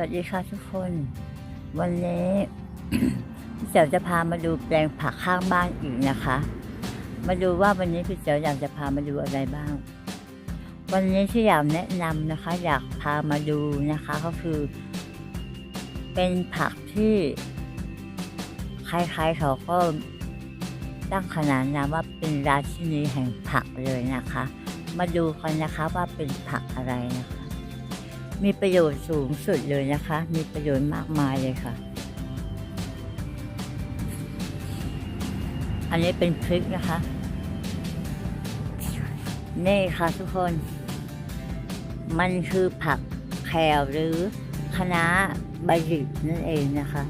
วัสดีค่ะทุกคน วันนี้พี่เจ๋วจะพามาดูแปลงผักข้างบ้านอีกนะคะ มาดูว่าวันนี้พี่เจ๋วอยากจะพามาดูอะไรบ้าง วันนี้ที่อยากแนะนำนะคะ อยากพามาดูนะคะ ก็คือ เป็นผักที่ใครๆเขาก็ตั้งขนานนามว่าเป็นราชินีแห่งผักเลยนะคะ มาดูกันนะคะว่าเป็นผักอะไรนะคะ มีประโยชน์สูงสุดเลยนะคะ มีประโยชน์มากมายเลยค่ะ อันนี้เป็นพริกนะคะ นี่ค่ะทุกคน มันคือผักแครหรือคะน้าใบหยิกนั่นเองนะคะ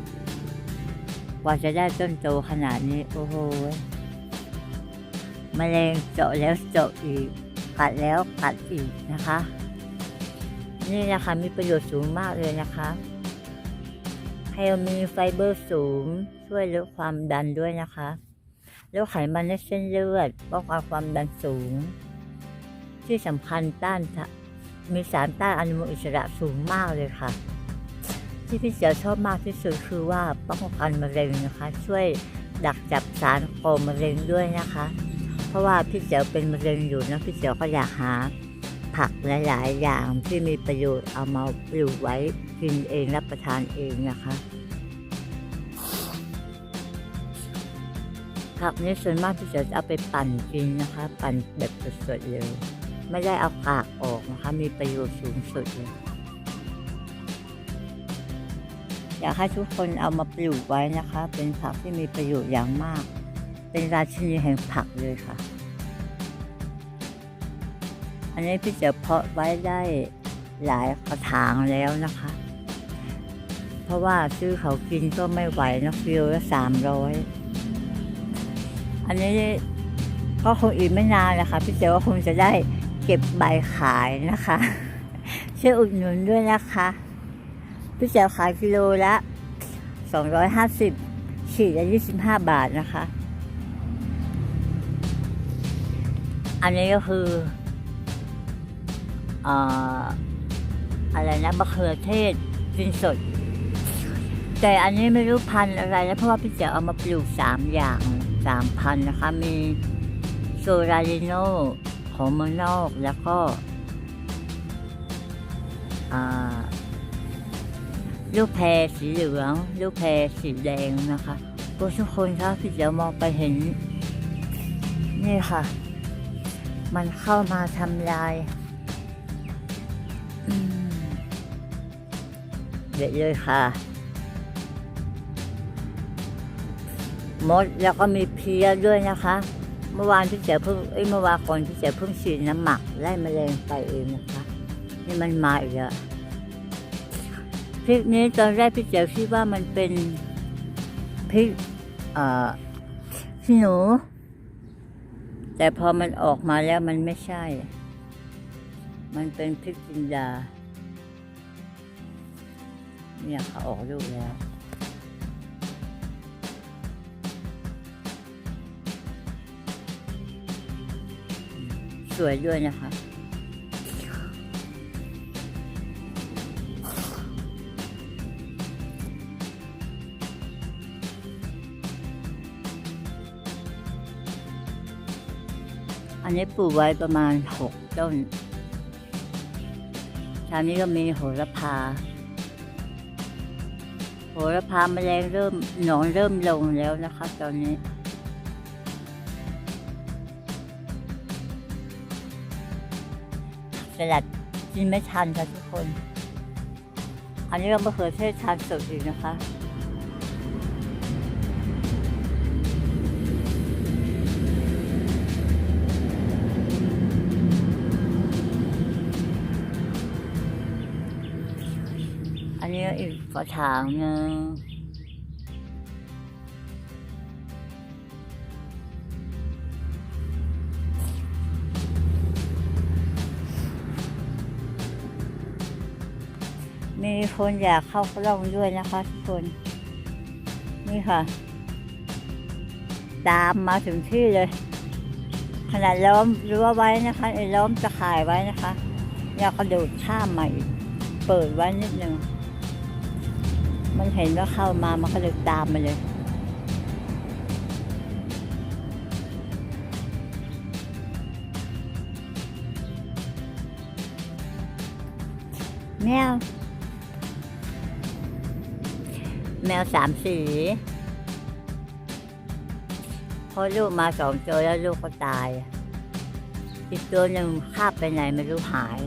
กว่าจะได้ต้นโตขนาดนี้ โอ้โหมแมลงเจาะแล้วเจาะอีกกัดแล้วกัดอีกนะคะ นี่นะคะมีประโยชน์สูงมากเลยนะคะไฮมีไฟเบอร์สูง ช่วยลดความดันด้วยนะคะลดไขมันในเส้นเลือดป้องกันความดันสูง ที่สำคัญต้านมีสารต้านอนุมูลอิสระสูงมากเลยค่ะ ที่พี่เสือชอบมากที่สุดคือว่าป้องกันมะเร็งนะคะ ช่วยดักจับสารก่อมะเร็งด้วยนะคะ เพราะว่าพี่เสือเป็นมะเร็งอยู่นะพี่เสือก็อยากหา ผักหลายๆอย่างที่มีประโยชน์เอามาปลูกไว้กินเองรับประทานเองนะคะ ผักนี้ส่วนมากที่จะเอาไปปั่นกินนะคะ ปั่นแบบสดๆเลยไม่ได้เอากากออกนะคะ มีประโยชน์สูงสุดเลยอยากให้ทุกคนเอามาปลูกไว้นะคะ เป็นผักที่มีประโยชน์อย่างมาก เป็นราชินีแห่งผักเลยค่ะ นนี้พี่เจะเพาะไว้ได้หลายกระถางแล้วนะคะ เพราะว่าซื้อเขากินก็ไม่ไหวนะฟิลละสามร้อยอันนี้ก็คงอีกไม่นานแหละค่ะพี่เจว่าคงจะได้เก็บใบขายนะคะช่วยอุดหนุนด้วยนะคะ พี่เจอขายกิโลละสองร้อยห้าสิบขีดละยี่สิบห้าบาทนะคะ อันนี้ก็คือ อะไรนะมะเขือเทศกินสด แต่อันนี้ไม่รู้พันธุ์อะไรนะเพราะว่าพี่เจ๋อเอามาปลูกสามอย่างสามพันธุ์นะคะ มีโซราลิโนของเมืองนอกแล้วก็ลูกแพรสีเหลือง ลูกแพรสีแดงนะคะพวกทุกคนคะพี่เจ๋อมองไปเห็น นี่ค่ะ มันเข้ามาทำลาย เด็ดเลยค่ะ มดแล้วก็มีเพียด้วยนะคะ เมื่อวานพี่เจ๋อเพิ่งเอ้ยเมื่อวานก่อนพี่เจ๋อเพิ่งฉีดน้ำหมักไล่แมลงไปเองนะคะ นี่มันมาอีกแล้วพริกนี้ตอนแรกพี่เจ๋อคิดว่ามันเป็นพริกเอ่อขี้หนู แต่พอมันออกมาแล้วมันไม่ใช่ มันเป็นพริกจินดา เนี่ยเขาออกลูกแล้ว สวยด้วยนะคะ อันนี้ปลูกไว้ประมาณหกต้น ทาวนี้ก็มีโหระพา โหระพาแมลงเริ่มหนอนเริ่มลงแล้วนะคะตอนนี้ สลัดกินไม่ทันค่ะทุกคน อันนี้ก็มะเขือเทศทานสดอีกนะคะ ก็อีกกระถางหนึ่งมีคนอยากเข้ากล้องด้วยนะคะทุกคน นี่ค่ะ ตามมาถึงที่เลย ขนาดล้อมรั้วไว้นะคะไอ้ล้อมจะขายไว้นะคะอยากกระโดดข้ามมาอีก เปิดไว้นิดนึง มันเห็นว่าเข้ามามันก็เลยตามมาเลย แมว แมวสามสีพอลูกมาสองตัวแล้วลูกก็ตาย อีกตัวหนึ่งคาบไปไหนไม่รู้หาย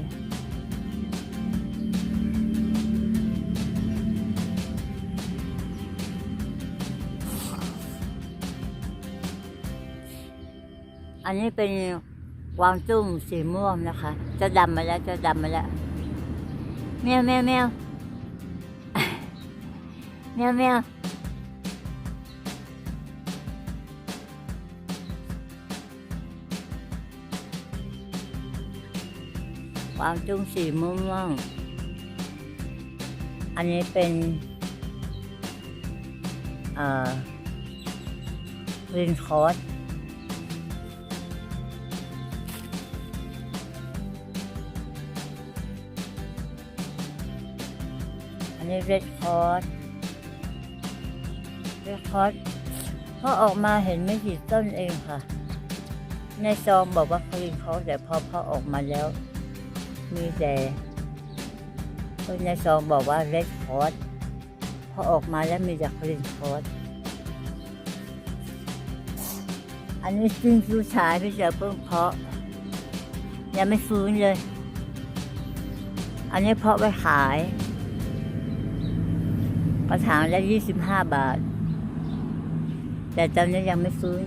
อันนี้เป็นวางตุ้งสีม่วงนะคะ จะดำมาแล้วจะดำมาแล้วแมวแมวแมวแมวแมววางตุ้งสีม่วง อันนี้เป็นเอ่อลินคอร์ส อันนี้เรดคอร์สเรดคอร์สพอออกมาเห็นไม่กี่ต้นเองค่ะ ในซองบอกว่าคลีนคอร์สแต่พอพอออกมาแล้ว มีแต่ในซองบอกว่าเรดคอร์สพอออกมาแล้วมีแต่คลีนคอร์สอันนี้จริงผู้ชายพี่เจอเพิ่งเพาะยังไม่ฟื้นเลย อันนี้เพาะไว้ขาย ระถางละยี่สิบห้าบาท แต่ตอนนี้ยังไม่ฟื้น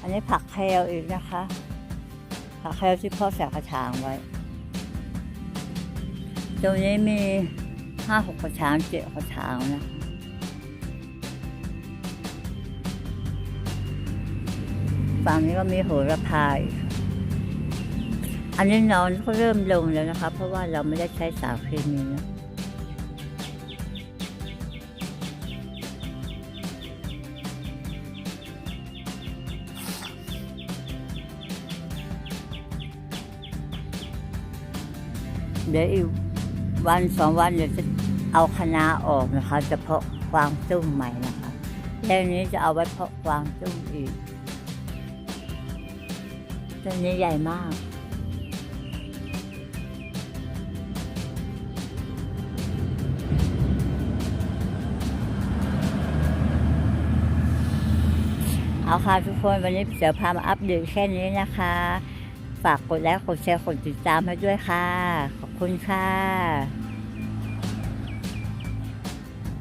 อันนี้ผักแคลอีกนะคะ ผักแคลที่พ่อใส่กระถางไว้ ตรงนี้มีห้าหกกระถางเจ็ดกระถางนะฝั่งนี้ก็มีโหระพาอีก อันนี้นอนก็เริ่มลงแล้วนะคะ เพราะว่าเราไม่ได้ใช้สารเคมีนะเดี๋ยวอีกวันสองวันเดี๋ยวจะเอาคณะออกนะคะจะเพาะกวางตุ้งใหม่นะคะแล้วนี้จะเอาไว้เพาะกวางตุ้งอีกต้นนี้ใหญ่มาก เอาค่ะทุกคนวันนี้เสือพามาอัปเดตแค่นี้นะคะ ฝากกดไลค์กดแชร์กดติดตามให้ด้วยค่ะ ขอบคุณค่ะ